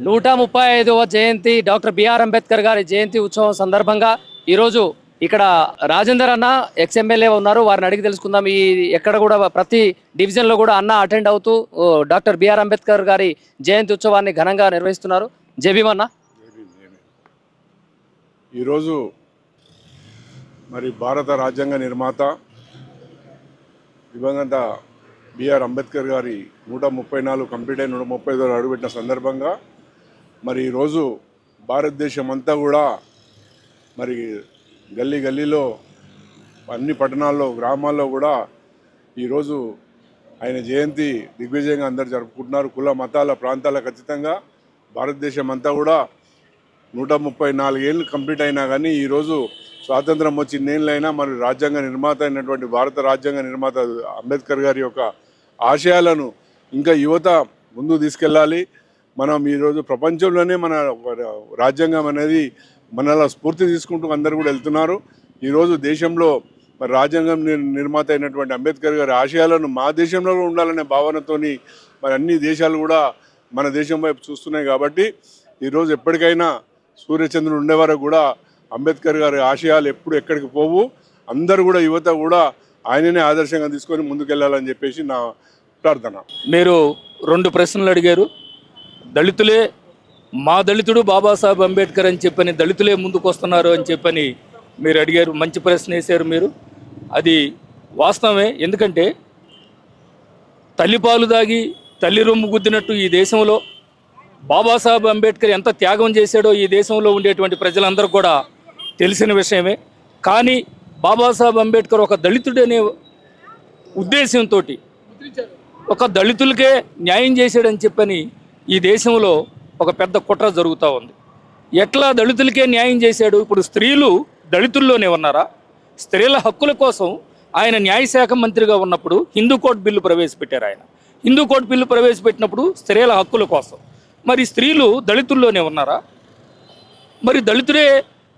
నూట ముప్పై ఐదవ జయంతి డాక్టర్ బిఆర్ అంబేద్కర్ గారి జయంతి ఉత్సవం సందర్భంగా ఈరోజు ఇక్కడ రాజేందర్ అన్న ఎక్స్ ఎమ్మెల్యే ఉన్నారు. వారిని అడిగి తెలుసుకుందాం. ఈ ఎక్కడ కూడా ప్రతి డివిజన్లో కూడా అన్న అటెండ్ అవుతూ ఓ, డాక్టర్ బిఆర్ అంబేద్కర్ గారి జయంతి ఉత్సవాన్ని ఘనంగా నిర్వహిస్తున్నారు. జయభీమ్ ఈరోజు మరి భారత రాజ్యాంగ నిర్మాత దివంగత బిఆర్ అంబేద్కర్ గారి నూట ముప్పై నాలుగు కంప్లీట్ అయిన నూట ముప్పై ఐదు అడుగుపెట్టిన సందర్భంగా మరి ఈరోజు భారతదేశం అంతా కూడా మరి గల్లీ గల్లీలో అన్ని పట్టణాల్లో గ్రామాల్లో కూడా ఈరోజు ఆయన జయంతి దిగ్విజయంగా అందరు జరుపుకుంటున్నారు. కుల మతాల ప్రాంతాల ఖచ్చితంగా భారతదేశం అంతా కూడా నూట ముప్పై నాలుగేళ్ళు కంప్లీట్ అయినా కానీ ఈరోజు స్వాతంత్రం వచ్చి ఇన్నేళ్ళైనా మరి రాజ్యాంగ నిర్మాత అయినటువంటి భారత రాజ్యాంగ నిర్మాత అంబేద్కర్ గారి యొక్క ఆశయాలను ఇంకా యువత ముందు తీసుకెళ్ళాలి. మనం ఈరోజు ప్రపంచంలోనే మన రాజ్యాంగం అనేది మనలా స్ఫూర్తి తీసుకుంటూ అందరు కూడా వెళ్తున్నారు. ఈరోజు దేశంలో మరి రాజ్యాంగం నిర్మాత అయినటువంటి అంబేద్కర్ గారి ఆశయాలను మా దేశంలో కూడా ఉండాలనే భావనతోని మరి అన్ని దేశాలు కూడా మన దేశం వైపు చూస్తున్నాయి కాబట్టి ఈరోజు ఎప్పటికైనా సూర్యచంద్రుడు ఉండే వరకు కూడా అంబేద్కర్ గారి ఆశయాలు ఎప్పుడు ఎక్కడికి పోవు. అందరూ కూడా యువత కూడా ఆయననే ఆదర్శంగా తీసుకొని ముందుకెళ్ళాలని చెప్పేసి నా ప్రార్థన. మీరు రెండు ప్రశ్నలు అడిగారు. దళితులే మా దళితుడు బాబాసాహెబ్ అంబేద్కర్ అని చెప్పని దళితులే ముందుకు వస్తున్నారు అని చెప్పని మీరు అడిగారు మంచి ప్రశ్న వేశారు మీరు. అది వాస్తవమే ఎందుకంటే తల్లిపాలు దాగి తల్లి రొమ్ము గుద్దినట్టు ఈ దేశంలో బాబాసాహెబ్ అంబేద్కర్ ఎంత త్యాగం చేశాడో ఈ దేశంలో ఉండేటువంటి ప్రజలందరూ కూడా తెలిసిన విషయమే. కానీ బాబాసాహెబ్ అంబేద్కర్ ఒక దళితుడనే ఉద్దేశంతో ఒక దళితులకే న్యాయం చేశాడని చెప్పని ఈ దేశంలో ఒక పెద్ద కుట్ర జరుగుతూ ఉంది. ఎట్లా దళితులకే న్యాయం చేశాడు? ఇప్పుడు స్త్రీలు దళితుల్లోనే ఉన్నారా? స్త్రీల హక్కుల కోసం ఆయన న్యాయశాఖ మంత్రిగా ఉన్నప్పుడు హిందూ కోర్టు బిల్లు ప్రవేశపెట్టారు ఆయన. హిందూ కోర్టు బిల్లు ప్రవేశపెట్టినప్పుడు స్త్రీల హక్కుల కోసం. మరి స్త్రీలు దళితుల్లోనే ఉన్నారా? మరి దళితులే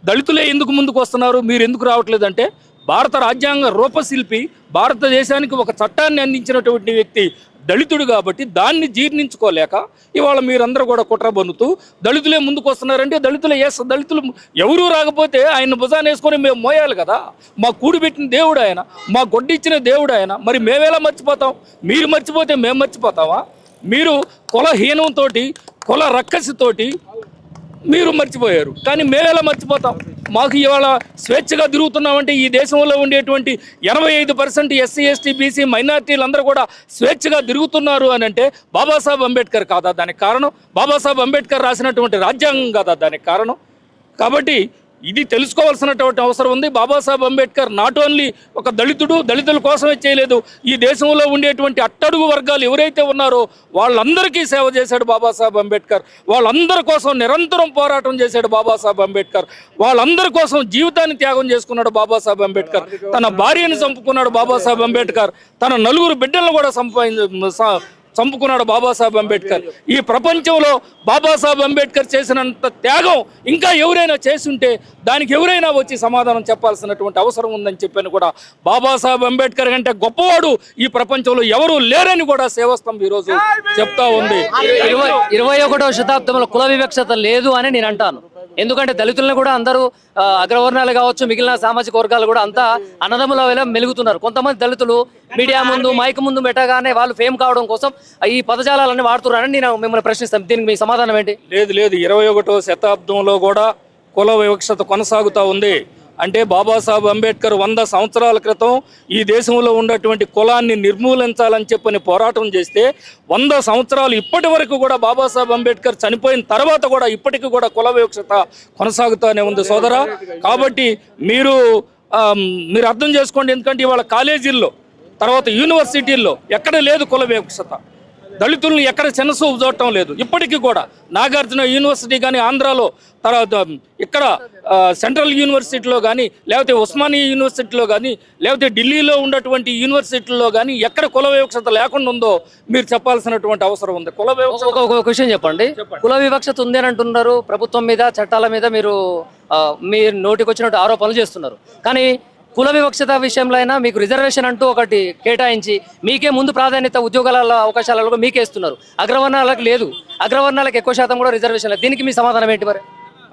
దళితులే ఎందుకు ముందుకు వస్తున్నారు? మీరు ఎందుకు రావట్లేదంటే భారత రాజ్యాంగ రూపశిల్పి భారతదేశానికి ఒక చట్టాన్ని అందించినటువంటి వ్యక్తి దళితుడు కాబట్టి దాన్ని జీర్ణించుకోలేక ఇవాళ మీరందరూ కూడా కుట్ర బన్నుతూ దళితులే ముందుకు వస్తున్నారంటే దళితులు ఎస్ దళితులు ఎవరూ రాకపోతే ఆయన భుజాన్ని వేసుకొని మేము మోయాలి కదా. మా కూడిపెట్టిన దేవుడు ఆయన మా గొడ్డిచ్చిన దేవుడు ఆయన. మరి మేమేలా మర్చిపోతాం? మీరు మర్చిపోతే మేము మర్చిపోతామా? మీరు కులహీనంతో కుల రక్కసితోటి మీరు మర్చిపోయారు. కానీ మేమేలా మర్చిపోతాం? మాకు ఇవాళ స్వేచ్ఛగా తిరుగుతున్నామంటే ఈ దేశంలో ఉండేటువంటి ఎనభై ఐదు పర్సెంట్ ఎస్సీ ఎస్టీ బీసీ మైనార్టీలు అందరూ కూడా స్వేచ్ఛగా తిరుగుతున్నారు అని అంటే బాబాసాహెబ్ అంబేద్కర్ కాదా దానికి కారణం? బాబాసాహెబ్ అంబేద్కర్ రాసినటువంటి రాజ్యాంగం కాదా దానికి కారణం? కాబట్టి ఇది తెలుసుకోవాల్సినటువంటి అవసరం ఉంది. బాబాసాహెబ్ అంబేద్కర్ నాట్ ఓన్లీ ఒక దళితుడు దళితుల కోసమే చేయలేదు. ఈ దేశంలో ఉండేటువంటి అట్టడుగు వర్గాలు ఎవరైతే ఉన్నారో వాళ్ళందరికీ సేవ చేశాడు బాబాసాహెబ్ అంబేద్కర్. వాళ్ళందరి కోసం నిరంతరం పోరాటం చేశాడు బాబాసాహెబ్ అంబేద్కర్. వాళ్ళందరి కోసం జీవితాన్ని త్యాగం చేసుకున్నాడు బాబాసాహెబ్ అంబేద్కర్. తన భార్యను చంపుకున్నాడు బాబాసాహెబ్ అంబేద్కర్. తన నలుగురు బిడ్డలను కూడా సంపాదించ చంపుకున్నాడు బాబాసాహెబ్ అంబేద్కర్. ఈ ప్రపంచంలో బాబాసాహెబ్ అంబేద్కర్ చేసినంత త్యాగం ఇంకా ఎవరైనా చేసుంటే దానికి ఎవరైనా వచ్చి సమాధానం చెప్పాల్సినటువంటి అవసరం ఉందని చెప్పాను కూడా బాబాసాహెబ్ అంబేద్కర్ కంటే గొప్పవాడు ఈ ప్రపంచంలో ఎవరు లేరని కూడా సేవస్తం ఈరోజు చెప్తా ఉంది. ఇరవై ఇరవై ఒకటవ శతాబ్దంలో కుల వివక్షత లేదు అని నేను అంటాను. ఎందుకంటే దళితులను కూడా అందరూ అగ్రవర్ణాలు కావచ్చు మిగిలిన సామాజిక వర్గాలు కూడా అంతా అన్నదమ్ముల వేళ మెలుగుతున్నారు. కొంతమంది దళితులు మీడియా ముందు మైక్ ముందు పెట్టగానే వాళ్ళు ఫేమ్ కావడం కోసం ఈ పదజాలాలన్నీ వాడుతున్నారని నేను మిమ్మల్ని ప్రశ్నిస్తాను. దీనికి మీ సమాధానం ఏంటి? లేదు లేదు. ఇరవై ఒకటో శతాబ్దంలో కూడా కుల వివక్షత కొనసాగుతూ ఉంది. అంటే బాబాసాహెబ్ అంబేద్కర్ వంద సంవత్సరాల క్రితం ఈ దేశంలో ఉన్నటువంటి కులాన్ని నిర్మూలించాలని చెప్పని పోరాటం చేస్తే వంద సంవత్సరాలు ఇప్పటి వరకు కూడా బాబాసాహెబ్ అంబేద్కర్ చనిపోయిన తర్వాత కూడా ఇప్పటికీ కూడా కుల వివక్షత కొనసాగుతూనే ఉంది సోదరా. కాబట్టి మీరు మీరు అర్థం చేసుకోండి. ఎందుకంటే ఇవాళ కాలేజీల్లో తర్వాత యూనివర్సిటీల్లో ఎక్కడ లేదు కుల వివక్షత. దళితులను ఎక్కడ చిన్నసూపు చూడటం లేదు. ఇప్పటికీ కూడా నాగార్జున యూనివర్సిటీ కానీ ఆంధ్రాలో తర్వాత ఇక్కడ సెంట్రల్ యూనివర్సిటీలో కానీ లేకపోతే ఉస్మానియా యూనివర్సిటీలో కానీ లేకపోతే ఢిల్లీలో ఉన్నటువంటి యూనివర్సిటీల్లో కానీ ఎక్కడ కుల వివక్షత లేకుండా ఉందో మీరు చెప్పాల్సినటువంటి అవసరం ఉంది. కుల వివక్షత ఒక క్వశ్చన్ చెప్పండి. కుల వివక్షత ఉంది అని అంటున్నారు. ప్రభుత్వం మీద చట్టాల మీద మీరు మీరు నోటికి వచ్చినట్టు ఆరోపణలు చేస్తున్నారు. కానీ కుల వివక్షత విషయంలో అయినా మీకు రిజర్వేషన్ అంటూ ఒకటి కేటాయించి మీకే ముందు ప్రాధాన్యత ఉద్యోగాల అవకాశాలలో మీకే ఇస్తున్నారు. అగ్రవర్ణాలకు లేదు. అగ్రవర్ణాలకు ఎక్కువ శాతం కూడా రిజర్వేషన్ లేదు దీనికి మీ సమాధానం ఏంటి మరి?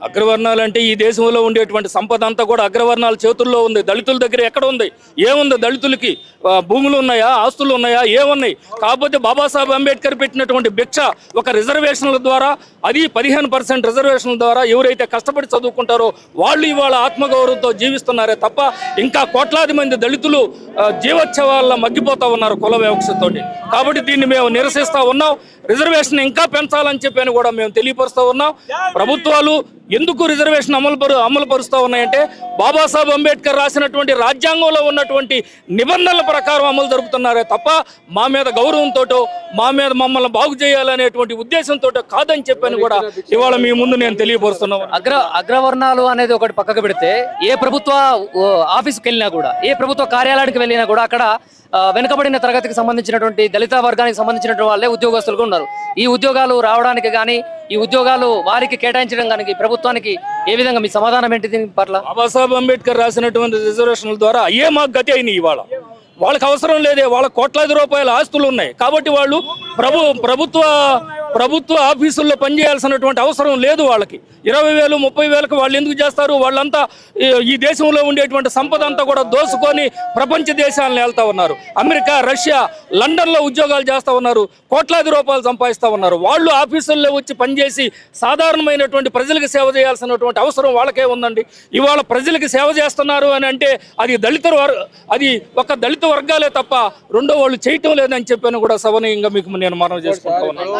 అగ్రవర్ణాలు అంటే ఈ దేశంలో ఉండేటువంటి సంపద అంతా కూడా అగ్రవర్ణాల చేతుల్లో ఉంది. దళితుల దగ్గర ఎక్కడ ఉంది? ఏముంది దళితులకి? భూములు ఉన్నాయా? ఆస్తులు ఉన్నాయా? ఏమున్నాయి? కాకపోతే బాబాసాహెబ్ అంబేద్కర్ పెట్టినటువంటి భిక్ష ఒక రిజర్వేషన్ల ద్వారా అది పదిహేను పర్సెంట్ రిజర్వేషన్ల ద్వారా ఎవరైతే కష్టపడి చదువుకుంటారో వాళ్ళు ఇవాళ ఆత్మగౌరవంతో జీవిస్తున్నారే తప్ప ఇంకా కోట్లాది మంది దళితులు జీవోత్సవాల్లో మగ్గిపోతా ఉన్నారు కుల వివక్షతోటి. కాబట్టి దీన్ని మేము నిరసిస్తూ ఉన్నాం. రిజర్వేషన్ ఇంకా పెంచాలని చెప్పని కూడా మేము తెలియపరుస్తూ ఉన్నాం. ప్రభుత్వాలు ఎందుకు రిజర్వేషన్ అమలు పరు అమలు పరుస్తూ ఉన్నాయంటే బాబాసాహెబ్ అంబేద్కర్ రాసినటువంటి రాజ్యాంగంలో ఉన్నటువంటి నిబంధనల ప్రకారం అమలు జరుపుతున్నారే తప్ప మా మీద గౌరవంతోటో మా మీద మమ్మల్ని బాగు చేయాలనేటువంటి ఉద్దేశంతో కాదని చెప్పని కూడా ఇవాళ మీ ముందు నేను తెలియపరుస్తున్నాను అగ్ర అగ్రవర్ణాలు అనేది ఒకటి పక్కకు పెడితే ఏ ప్రభుత్వ ఆఫీస్కి వెళ్ళినా కూడా ఏ ప్రభుత్వ కార్యాలయానికి వెళ్ళినా కూడా అక్కడ వెనుకబడిన తరగతికి సంబంధించినటువంటి దళిత వర్గానికి సంబంధించినటువంటి వాళ్ళే ఉద్యోగస్తులుగా ఉన్నారు. ఈ ఉద్యోగాలు రావడానికి కానీ ఈ ఉద్యోగాలు వారికి కేటాయించడం కానీ ప్రభుత్వానికి ఏ విధంగా మీ సమాధానం ఏంటి దీని పట్ల? బాబాసాహెబ్ అంబేద్కర్ రాసినటువంటి రిజర్వేషన్ల ద్వారా అయ్యే మాకు గతి అయినాయి ఇవాళ. వాళ్ళకి అవసరం లేదే వాళ్ళ కోట్లాది రూపాయల ఆస్తులు ఉన్నాయి. కాబట్టి వాళ్ళు ప్రభు ప్రభుత్వ ప్రభుత్వ ఆఫీసుల్లో పనిచేయాల్సినటువంటి అవసరం లేదు వాళ్ళకి. ఇరవై వేలు ముప్పై వేలకు వాళ్ళు ఎందుకు చేస్తారు? వాళ్ళంతా ఈ- ఈ దేశంలో ఉండేటువంటి సంపద అంతా కూడా దోసుకొని ప్రపంచ దేశాలను వెళ్తా ఉన్నారు. అమెరికా రష్యా లండన్లో ఉద్యోగాలు చేస్తూ ఉన్నారు. కోట్లాది రూపాయలు సంపాదిస్తూ ఉన్నారు. వాళ్ళు ఆఫీసుల్లో వచ్చి పనిచేసి సాధారణమైనటువంటి ప్రజలకు సేవ చేయాల్సినటువంటి అవసరం వాళ్ళకే ఉందండి. ఇవాళ ప్రజలకు సేవ చేస్తున్నారు అని అంటే అది దళిత అది ఒక దళిత వర్గాలే తప్ప రెండో వాళ్ళు చేయటం లేదని చెప్పాను కూడా సవనీయంగా మీకు నేను మనం చేసుకుంటా ఉన్నాను.